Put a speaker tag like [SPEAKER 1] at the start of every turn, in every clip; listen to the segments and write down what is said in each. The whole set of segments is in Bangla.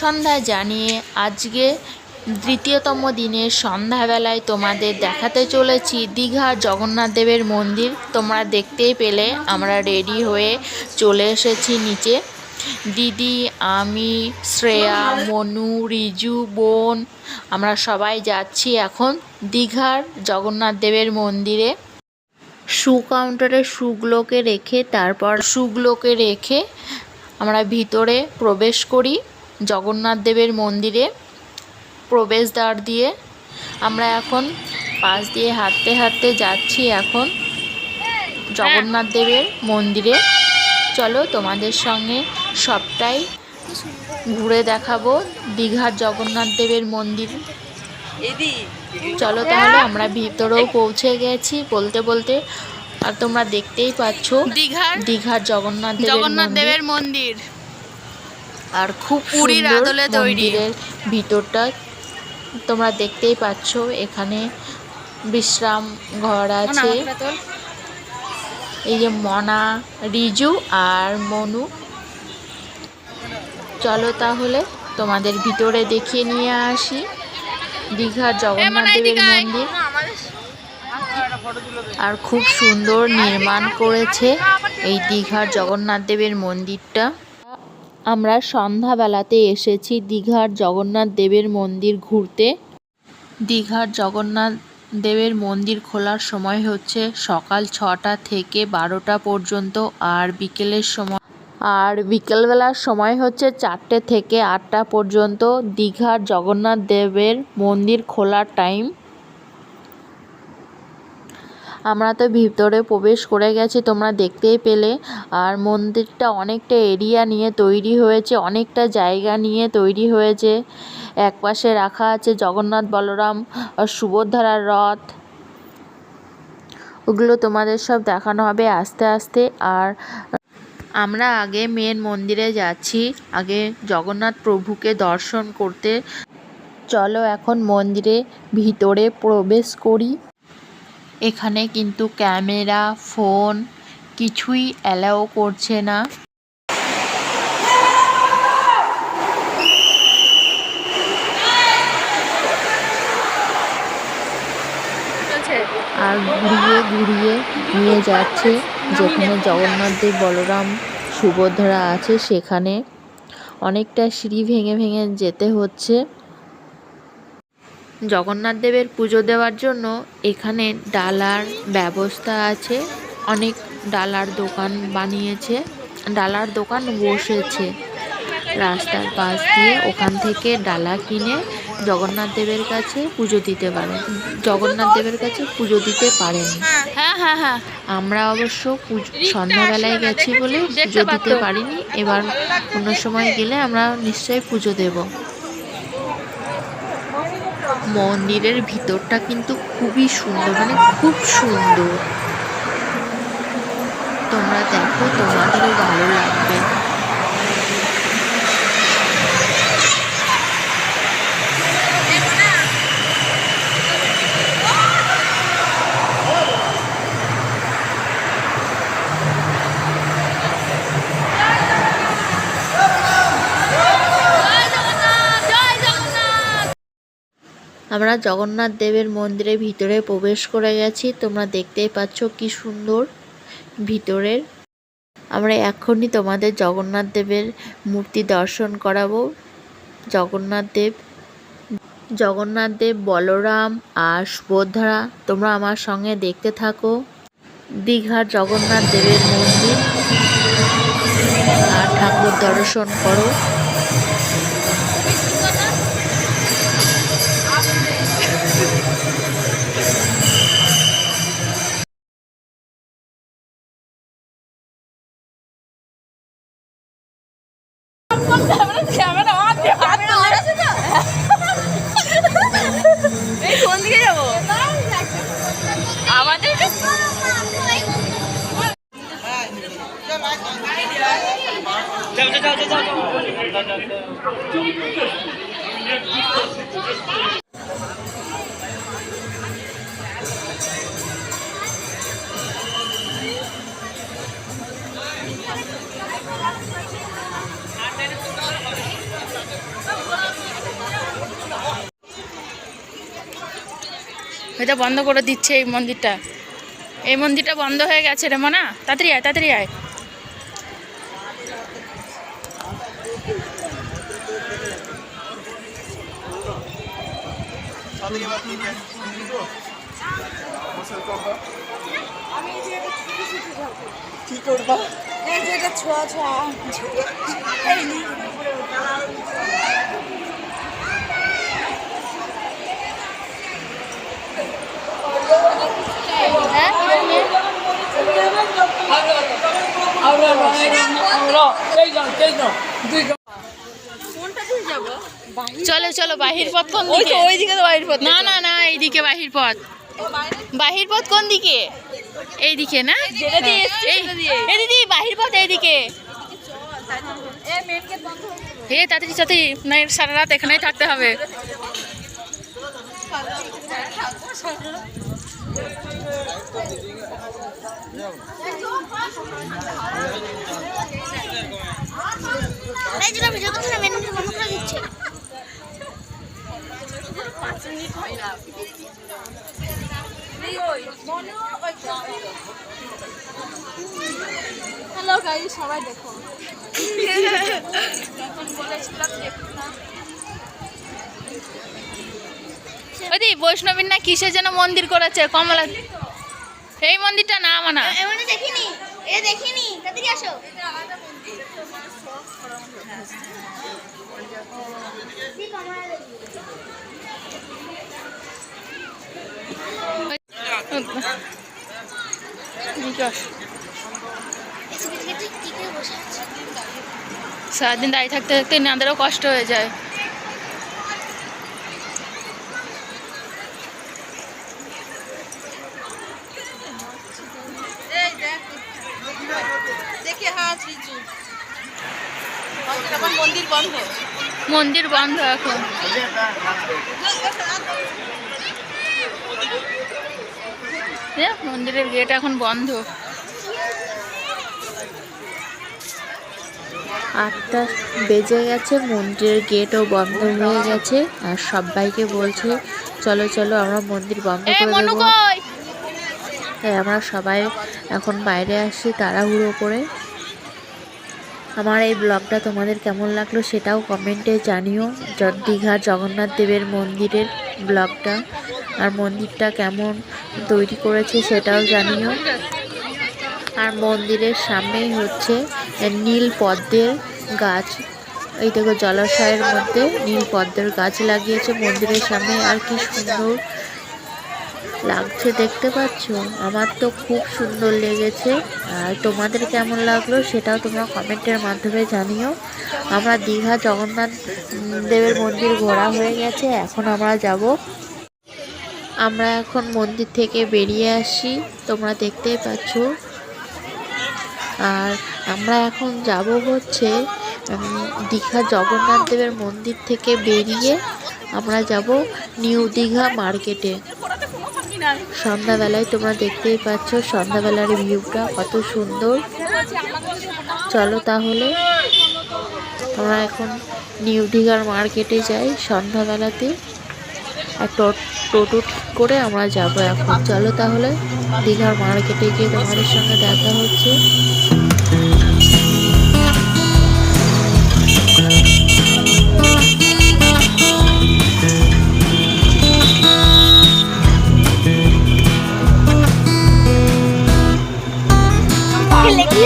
[SPEAKER 1] সন্ধ্যা জানিয়ে আজকে দ্বিতীয়তম দিনের সন্ধ্যাবেলায় তোমাদের দেখাতে চলেছি দীঘার জগন্নাথ দেবের মন্দির। তোমরা দেখতেই পেলে আমরা রেডি হয়ে চলে এসেছি নিচে। দিদি, আমি, শ্রেয়া, মনু, রিজু, বোন, আমরা সবাই যাচ্ছি এখন দীঘার জগন্নাথ দেবের মন্দিরে। শু কাউন্টারে শুগুলোকে রেখে, তারপর শুগুলোকে রেখে আমরা ভিতরে প্রবেশ করি। জগন্নাথ দেবের মন্দিরে প্রবেশদ্বার দিয়ে আমরা এখন পাশ দিয়ে হাঁটতে হাঁটতে যাচ্ছি এখন জগন্নাথ দেবের মন্দিরে। চলো তোমাদের সঙ্গে সবটাই ঘুরে দেখাবো দীঘার জগন্নাথ দেবের মন্দির। চলো তাহলে আমরা ভিতরেও পৌঁছে গেছি বলতে বলতে। আর তোমরা দেখতেই পাচ্ছ
[SPEAKER 2] দীঘার
[SPEAKER 1] দীঘার জগন্নাথ
[SPEAKER 2] জগন্নাথ দেবের মন্দির।
[SPEAKER 1] আর খুব
[SPEAKER 2] পুরীর আদলে তৈরি।
[SPEAKER 1] ভিতরটা। তোমরা দেখতেই পাচ্ছ এখানে বিশ্রাম ঘর আছে। এই যে মনা রিজু আর মনু। চলো তাহলে তোমাদের ভিতরে দেখিয়ে নিয়ে আসি। দীঘার জগন্নাথ দেবের মন্দির। আর খুব সুন্দর নির্মাণ করেছে এই দীঘার জগন্নাথ দেবের মন্দিরটা। আমরা সন্ধ্যাবেলাতে এসেছি দীঘার জগন্নাথ দেবের মন্দির ঘুরতে। দীঘার জগন্নাথ দেবের মন্দির খোলার সময় হচ্ছে সকাল ছটা থেকে বারোটা পর্যন্ত আর বিকেলের সময় আর বিকেলবেলার সময় হচ্ছে চারটে থেকে আটটা পর্যন্ত দীঘার জগন্নাথ দেবের মন্দির খোলার টাইম আমরা তো ভিতরে প্রবেশ করে গেছি, তোমরা দেখতেই পেলে। আর মন্দিরটা অনেকটা এরিয়া নিয়ে তৈরি হয়েছে, অনেকটা জায়গা নিয়ে তৈরি হয়েছে। এক পাশে রাখা আছে জগন্নাথ, বলরাম সুভদ্রার রথ। ওগুলো তোমাদের সব দেখানো হবে আস্তে আস্তে। আর আমরা আগে মেন মন্দিরে যাচ্ছি, আগে জগন্নাথ প্রভুকে দর্শন করতে। চলো এখন মন্দিরে ভিতরে প্রবেশ করি। এখানে কিন্তু ক্যামেরা, ফোন কিছুই অ্যালাও করছে না। আর ঘুরিয়ে ঘুরিয়ে নিয়ে যাচ্ছে যেখানে জগন্নাথ দেব, বলরাম, সুভদ্রা আছে সেখানে। অনেকটা সিঁড়ি ভেঙে ভেঙে যেতে হচ্ছে। জগন্নাথ দেবের পুজো দেওয়ার জন্য এখানে ডালার ব্যবস্থা আছে। অনেক ডালার দোকান বানিয়েছে। ডালার দোকান বসেছে রাস্তার পাশ দিয়ে। ওখান থেকে ডালা কিনে জগন্নাথ দেবের কাছে পুজো দিতে পারেন জগন্নাথ দেবের কাছে পুজো দিতে পারেন।
[SPEAKER 2] হ্যাঁ হ্যাঁ হ্যাঁ।
[SPEAKER 1] আমরা অবশ্য পুজো সন্ধ্যাবেলায় গেছি বলে পুজো দিতে পারিনি। এবার কোনো সময় গেলে আমরা নিশ্চয়ই পুজো দেব। মন্দিরের ভিতরটা কিন্তু খুবই সুন্দর মানে খুব সুন্দর। তোমরা দেখো তোমাদেরও ভালো লাগবে। আমরা জগন্নাথ দেবের মন্দিরের ভিতরে প্রবেশ করে গেছি। তোমরা দেখতেই পাচ্ছ কি সুন্দর ভিতরের। আমরা এখনই তোমাদের জগন্নাথ দেবের মূর্তি দর্শন করাবো। জগন্নাথ দেব জগন্নাথ দেব, বলরাম আর সুভদ্রা, তোমরা আমার সঙ্গে দেখতে থাকো। দীঘার জগন্নাথ দেবের মন্দির। আর ঠাকুর দর্শন করো। এটা বন্ধ করে দিচ্ছে এই মন্দিরটা। এই মন্দিরটা বন্ধ হয়ে গেছে রে মনা। তাড়াতাড়ি আয় তাড়াতাড়ি আয়।
[SPEAKER 3] কি করবা
[SPEAKER 2] এই যে এটা ছোঁয়া ছোঁয়া কোনটা দিয়ে যাব
[SPEAKER 1] চলো চলো বাহির পথ কোন দিকে
[SPEAKER 2] ওই
[SPEAKER 1] দিকে?
[SPEAKER 2] তো ওইদিকে তো বাইর পথ
[SPEAKER 1] না না না এইদিকে বাহির পথ। বাহির পথ কোন দিকে? এইদিকে না? এই দিদি বাহির পথ এইদিকে।
[SPEAKER 2] এ গেট বন্ধ
[SPEAKER 1] হে তাড়াতাড়ি তাড়াতাড়ি না সারা রাত এখানেই থাকতে হবে।
[SPEAKER 4] এই যেটা ভিডিও করছে না মেনুটা বন্ধ করে দিচ্ছে
[SPEAKER 2] হ্যালো গাইস সবাই দেখো।
[SPEAKER 1] ওদি বৈষ্ণবীর না কিসের যেন মন্দির করেছে কমলা। এই মন্দিরটা না মানা।
[SPEAKER 4] এমনি দেখিনি। এ দেখিনি। তাড়াতাড়ি আসো বসে আছে
[SPEAKER 1] সারাদিন দাঁড়িয়ে থাকতে থাকতে নাদেরও কষ্ট হয়ে যায়।
[SPEAKER 2] মন্দির বন্ধ।
[SPEAKER 1] এখন। মন্দিরের গেট এখন বন্ধ। আটটা বেজে গেছে মন্দিরের গেটও বন্ধ হয়ে গেছে আর সবাইকে বলছে চলো চলো আমরা মন্দির বন্ধ করে দেবো। তাই আমরা সবাই এখন বাইরে আসি তাড়াহুড়ো করে। আমার এই ব্লগটা তোমাদের কেমন লাগল সেটাও কমেন্টে জানিও। দীঘার জগন্নাথ দেবের মন্দিরের ব্লগটা আর মন্দিরটা কেমন তৈরি করেছে সেটাও জানিও। আর মন্দিরের সামনেই হচ্ছে নীল পদ্মের গাছ। এই দেখো জলাশয়ের মধ্যে নীল পদ্মের গাছ লাগিয়েছে মন্দিরের সামনে। আর কি সুন্দর লাগছে দেখতে পাচ্ছ? আমার তো খুব সুন্দর লেগেছে। আর তোমাদের কেমন লাগল সেটাও তোমরা কমেন্টের মাধ্যমে জানিও। আমরা দীঘা জগন্নাথ দেবের মন্দির ঘোরা হয়ে গেছে। এখন আমরা যাব আমরা এখন মন্দির থেকে বেরিয়ে আসি। তোমরা দেখতেই পাচ্ছ। আর আমরা এখন যাব হচ্ছে দীঘা জগন্নাথ দেবের মন্দির থেকে বেরিয়ে আমরা যাব নিউ দীঘা মার্কেটে। সন্ধ্যাবেলায় তোমরা দেখতেই পাচ্ছ সন্ধ্যাবেলার ভিউটা কত সুন্দর। চলো তাহলে, আমরা এখন নিউ দীঘার মার্কেটে যাই সন্ধ্যাবেলাতে। আর টোটো করে আমরা যাব এখন। চলো তাহলে দীঘার মার্কেটে গিয়ে তোমাদের সঙ্গে দেখা হচ্ছে।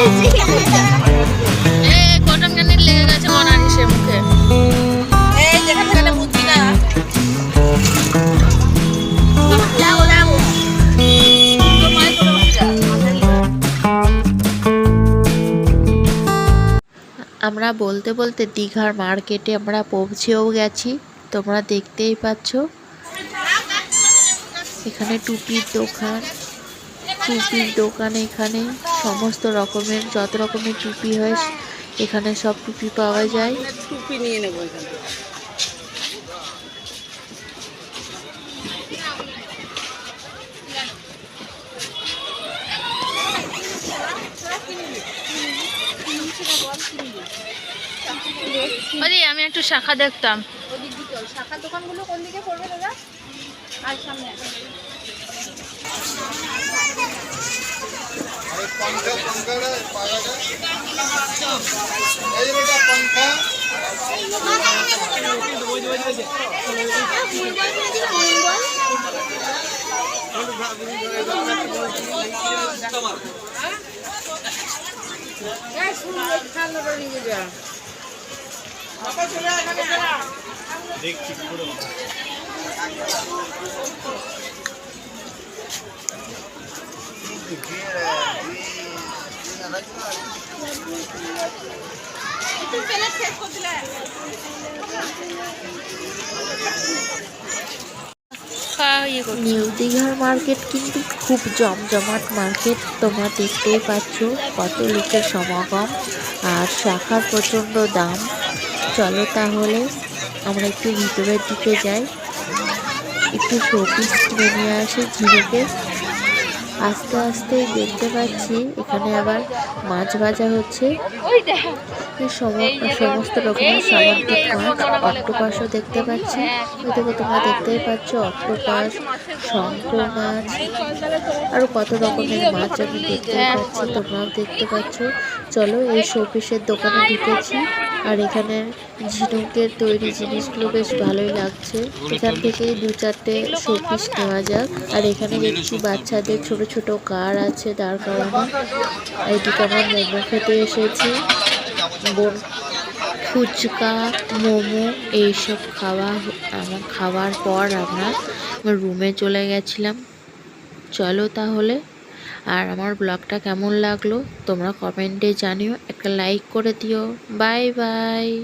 [SPEAKER 1] এ আমরা বলতে বলতে দীঘার মার্কেটে আমরা পৌঁছেও গেছি। তোমরা দেখতেই পাচ্ছ। এখানে টুপির দোকান। টুপির দোকান এখানে। সমস্ত রকমের, যত রকমের টুপি হয়, এখানে সব টুপি পাওয়া যায়।
[SPEAKER 2] টুপি নিয়ে নেব এখান থেকে
[SPEAKER 1] আরে আমি একটু শাখা দেখতাম
[SPEAKER 2] ওদিক দিকে শাখার দোকানগুলো কোন দিকে পড়বে দাদা আর সামনে
[SPEAKER 3] पंखा पंखा पाया ये बेटा पंखा
[SPEAKER 2] বাবা চলে আয়, এখানে
[SPEAKER 1] নিউ দীঘার মার্কেট কিন্তু খুব জমজমাট মার্কেট। তোমরা দেখতেই পাচ্ছ কত লোকের সমাগম আর শাখার প্রচণ্ড দাম। চলো তাহলে, আমরা একটু ভিতরের দিকে যাই। একটু শোপিস কিনে নিয়ে আসি ঝিনুকে। আস্তে আস্তে দেখতে পাচ্ছি এখানে আবার মাছ ভাজা হচ্ছে। সমস্ত রকমের সামুদ্রিক মাছ অক্টোপাসও দেখতে পাচ্ছি। ওইদিকে তোমরা দেখতেই পাচ্ছ অক্টোপাস শঙ্কর মাছ আরও কত রকমের মাছ আমি দেখতে পাচ্ছি তোমরাও দেখতে পাচ্ছ। চলো এই শোপিসের দোকানে ঢুকেছি। আর এখানে ঝিনুকের তৈরি জিনিসগুলো বেশ ভালোই লাগছে। এখান থেকে দু চারটে শোপিস নেওয়া যাক। আর এখানে দেখছি বাচ্চাদের ছোট ছোট কার আছে দাঁড় করানো এইদিকে আমরা মোমো খেতে এসেছি। ফুচকা, মোমো এইসব খাওয়া আমার খাওয়ার পর আমরা রুমে চলে গেছিলাম। চলো তাহলে। আর আমার ব্লগটা কেমন লাগল তোমরা কমেন্টে জানিও, একটা লাইক করে দিও। Bye bye